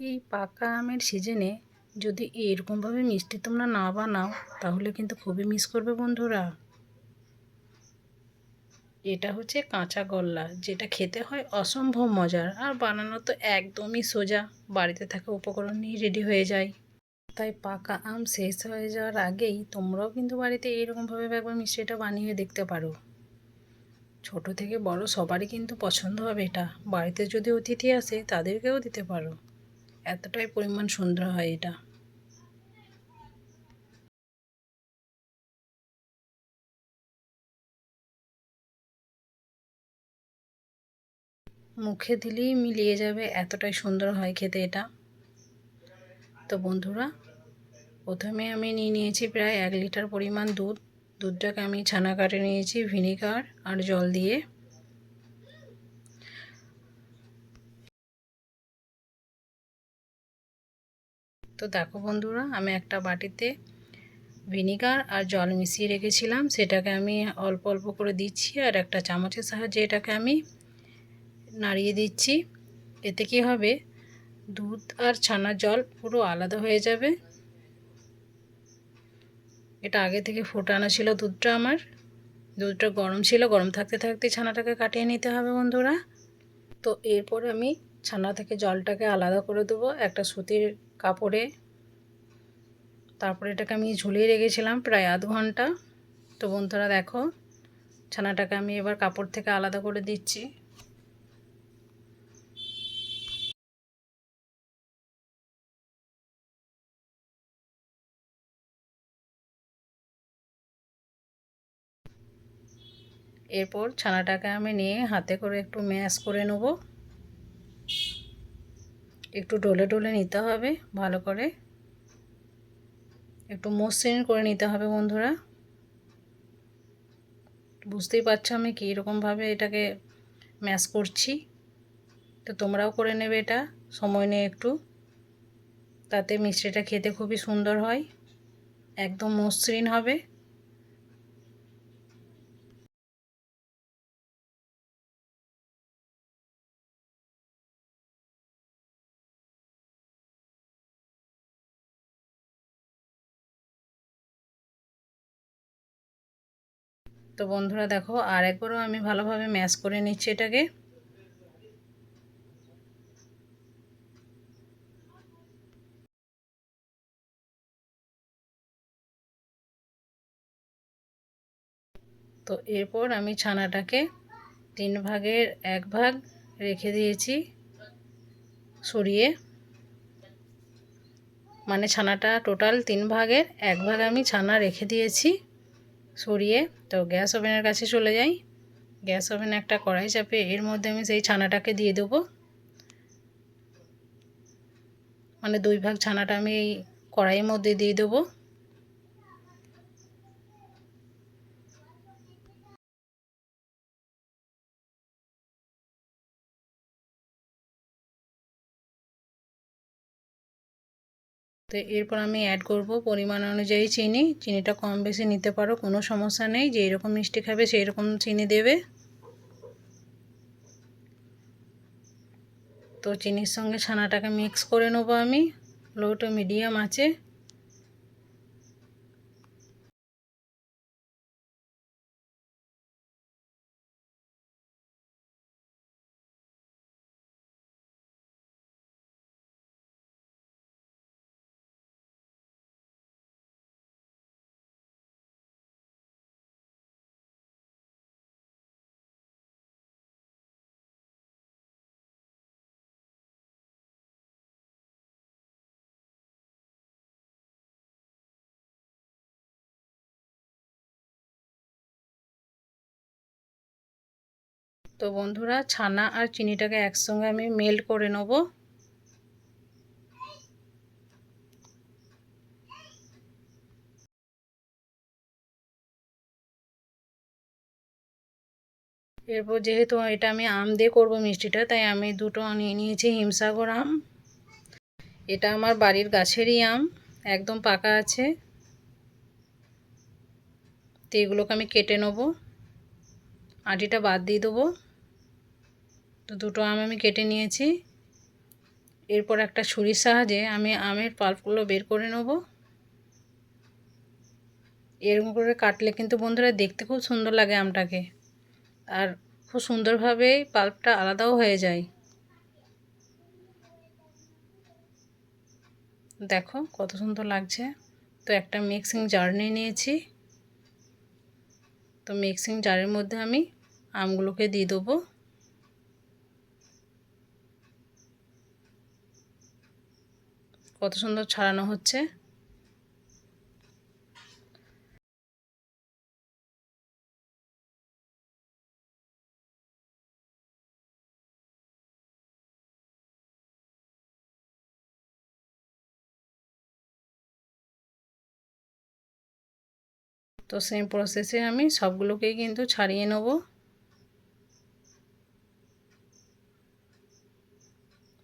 এই পাকা আমের সিজনে যদি এরকমভাবে মিষ্টি তোমরা না বানাও, তাহলে কিন্তু খুবই মিস করবে বন্ধুরা। এটা হচ্ছে কাঁচা গল্লা, যেটা খেতে হয় অসম্ভব মজার, আর বানানো তো একদমই সোজা। বাড়িতে থাকা উপকরণ নিয়ে রেডি হয়ে যায় তাই পাকা আম শেষ হয়ে যাওয়ার আগেই তোমরাও কিন্তু বাড়িতে এইরকমভাবে একবার মিষ্টিটা বানিয়ে দেখতে পারো। ছোট থেকে বড় সবারই কিন্তু পছন্দ হবে এটা। বাড়িতে যদি অতিথি আসে, তাদেরকেও দিতে পারো। এতটাই পরিমাণ সুন্দর হয় এটা। মুখে দিলেই মিলিয়ে যাবে এতটাই সুন্দর হয় খেতে এটা। তো বন্ধুরা, প্রথমে আমি নিয়ে নিয়েছি প্রায় এক লিটার পরিমাণ দুধ। দুধটাকে আমি ছানা কাটে নিয়েছি, ভিনিগার আর জল দিয়ে। তো দেখো বন্ধুরা, আমি একটা বাটিতে ভিনিগার আর জল মিশিয়ে রেখেছিলাম। সেটাকে আমি অল্প অল্প করে দিচ্ছি আর একটা চামচের সাহায্যে এটাকে আমি নাড়িয়ে দিচ্ছি। এতে কি হবে? দুধ আর ছানার জল পুরো আলাদা হয়ে যাবে। এটা আগে থেকে ফোটানো ছিল দুধটা আমার। দুধটা গরম ছিল, গরম থাকতে থাকতে ছানাটাকে কাটিয়ে নিতে হবে বন্ধুরা। তো এরপর আমি ছানা থেকে জলটাকে আলাদা করে দেবো। একটা সুতির কাপড়ে। তারপরে এটাকে আমি ঝুলিয়ে রেখেছিলাম প্রায় আধ ঘণ্টা। তো বন্ধুরা দেখো, ছানাটাকে আমি এবার কাপড় থেকে আলাদা করে দিচ্ছি। এরপর ছানাটাকে আমি নিয়ে হাতে করে একটু ম্যাশ করে নেব। একটু ডলে ডলে নিতে হবে, ভালো করে। একটু মসৃণ করে নিতে হবে বন্ধুরা। বুঝতেই পারছ আমি কীরকমভাবে এটাকে ম্যাশ করছি। তো তোমরাও করে নেবে এটা, সময় নিয়ে একটু। তাতে মিষ্টিটা খেতে খুবই সুন্দর হয়, একদম মসৃণ হবে। তো বন্ধুরা দেখো, আর একবারও আমি ভালোভাবে ম্যাশ করে নিচ্ছি এটাকে। তো এরপর আমি ছানাটাকে তিন ভাগের এক ভাগ রেখে দিয়েছি সরিয়ে। মানে ছানাটা টোটাল তিন ভাগের এক ভাগ আমি ছানা রেখে দিয়েছি সরিয়ে। তো গ্যাস ওভেনের কাছে চলে যাই। গ্যাস ওভেনে একটা কড়াই চাপে এর মধ্যে আমি সেই ছানাটাকে দিয়ে দেবো। মানে দুই ভাগ ছানাটা আমি এই কড়াইয়ের মধ্যে দিয়ে দেবো। তো এরপর আমি অ্যাড করব পরিমাণ অনুযায়ী চিনি। চিনিটা কম বেশি নিতে পারো, কোনো সমস্যা নেই। যেই রকম মিষ্টি খাবে সেই রকম চিনি দেবে। তো চিনির সঙ্গে ছানাটাকে মিক্স করে নেব আমি। লো টু মিডিয়াম আছে। তো বন্ধুরা ছানা আর চিনিটাকে একসঙ্গে আমি মেল্ট করে নেব। এরপর যেহেতু এটা আমি আম দিয়ে করব মিষ্টিটা, তাই আমি দুটো নিয়ে নিয়েছি হিমসাগর আম। এটা আমার বাড়ির গাছেরই আম, একদম পাকা আছে। তো এগুলোকে আমি কেটে নেব। আটিটা বাদ দিয়ে দেবো। তো দুটো আম আমি কেটে নিয়েছি। এরপর একটা ছুরির সাহায্যে আমি আমের পাল্পগুলো বের করে নেব। এরকম করে কাটলে কিন্তু বন্ধুরা দেখতে খুব সুন্দর লাগে আমটাকে। আর খুব সুন্দরভাবে পাল্পটা আলাদাও হয়ে যায়। দেখো কত সুন্দর লাগছে। তো একটা মিক্সিং জার নিয়ে নিয়েছি। তো মিক্সিং জারের মধ্যে আমি আমগুলোকে দিয়ে দেবো। কত সুন্দর ছড়ানো হচ্ছে। তো সেম প্রসেসে আমি সবগুলোকেই কিন্তু ছাড়িয়ে নেব।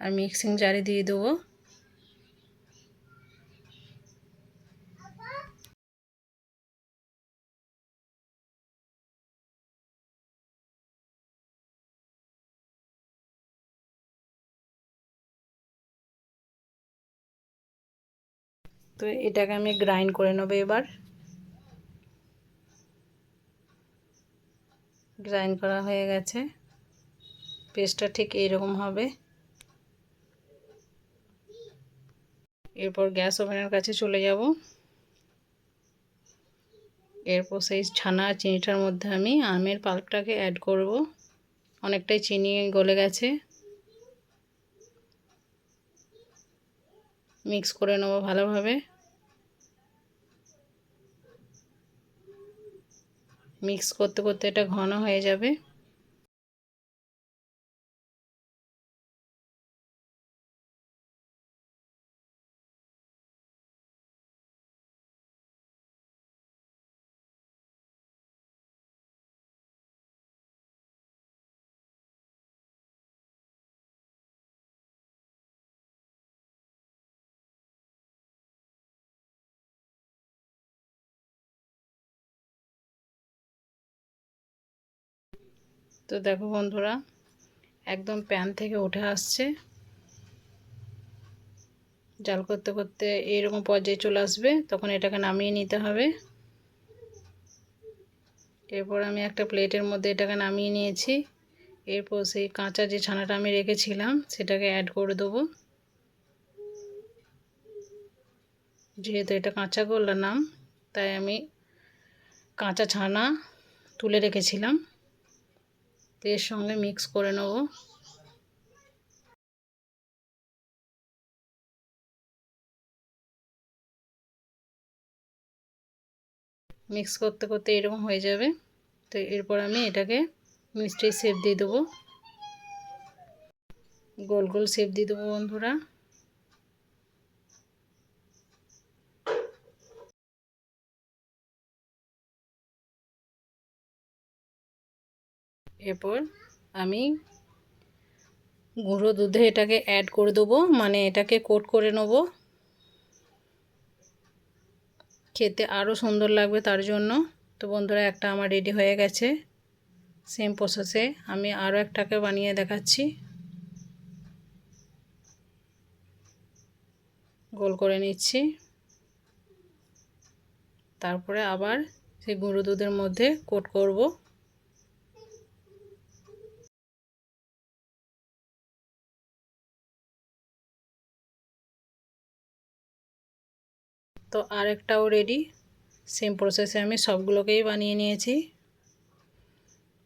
আর মিক্সিং জারে দিয়ে দেবো। তো এটাকে আমি গ্রাইন্ড করে নেব এবার। গ্রাইন্ড করা হয়ে গেছে। পেস্টটা ঠিক এইরকম হবে। এরপর গ্যাস ওভেনের কাছে চলে যাব। এরপর সেই ছানা চিনিটার মধ্যে আমি আমের পাল্পটাকে অ্যাড করব। অনেকটাই চিনি গলে গেছে। মিক্স করে নেব ভালোভাবে। মিক্স করতে করতে এটা ঘন হয়ে যাবে। তো দেখো বন্ধুরা, একদম প্যান থেকে উঠে আসছে। জাল করতে করতে এইরকম পর্যায়ে চলে আসবে, তখন এটাকে নামিয়ে নিতে হবে। এরপর আমি একটা প্লেটের মধ্যে এটাকে নামিয়ে নিয়েছি। এরপর সেই কাঁচা যে ছানাটা আমি রেখেছিলাম, সেটাকে অ্যাড করে দেবো। যেহেতু এটা কাঁচা গোল্লা নাম, তাই আমি কাঁচা ছানা তুলে রেখেছিলাম। এর সঙ্গে মিক্স করে নেব। মিক্স করতে করতে এরকম হয়ে যাবে। তো এরপর আমি এটাকে মিষ্টির শেপ দিয়ে দেবো। গোল গোল শেপ দিয়ে দেবো বন্ধুরা। এরপর আমি গুঁড়ো দুধে এটাকে অ্যাড করে দেবো মানে এটাকে কোট করে নেব। খেতে আরও সুন্দর লাগবে তার জন্য। তো বন্ধুরা, একটা আমার রেডি হয়ে গেছে। সেম প্রসেসে আমি আরও একটাকে বানিয়ে দেখাচ্ছি। গোল করে নিচ্ছি। তারপরে আবার সেই গুঁড়ো দুধের মধ্যে কোট করব। তো আরেকটাও রেডি সেম প্রসেসে আমি সবগুলোকেই বানিয়ে নিয়েছি।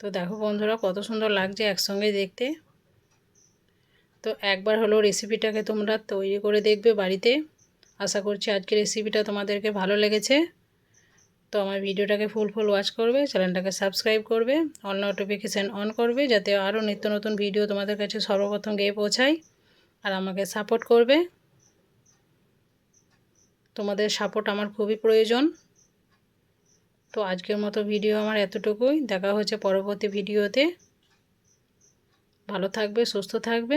তো দেখো বন্ধুরা, কত সুন্দর লাগছে একসঙ্গে দেখতে। তো একবার হলো রেসিপিটাকে তোমরা তৈরি করে দেখবে বাড়িতে। আশা করছি আজকের রেসিপিটা তোমাদেরকে ভালো লেগেছে। তো আমার ভিডিওটাকে ফুল ফুল ওয়াচ করবে চ্যানেলটাকে সাবস্ক্রাইব করবে অল নোটিফিকেশান অন করবে, যাতে আরও নিত্য নতুন ভিডিও তোমাদের কাছে সর্বপ্রথম গিয়ে পৌঁছায়। আর আমাকে সাপোর্ট করবে। তোমাদের সাপোর্ট আমার খুবই প্রয়োজন। তো আজকের মতো ভিডিও আমার এতটুকুই। দেখা হচ্ছে পরবর্তী ভিডিওতে ভালো থাকবে, সুস্থ থাকবে।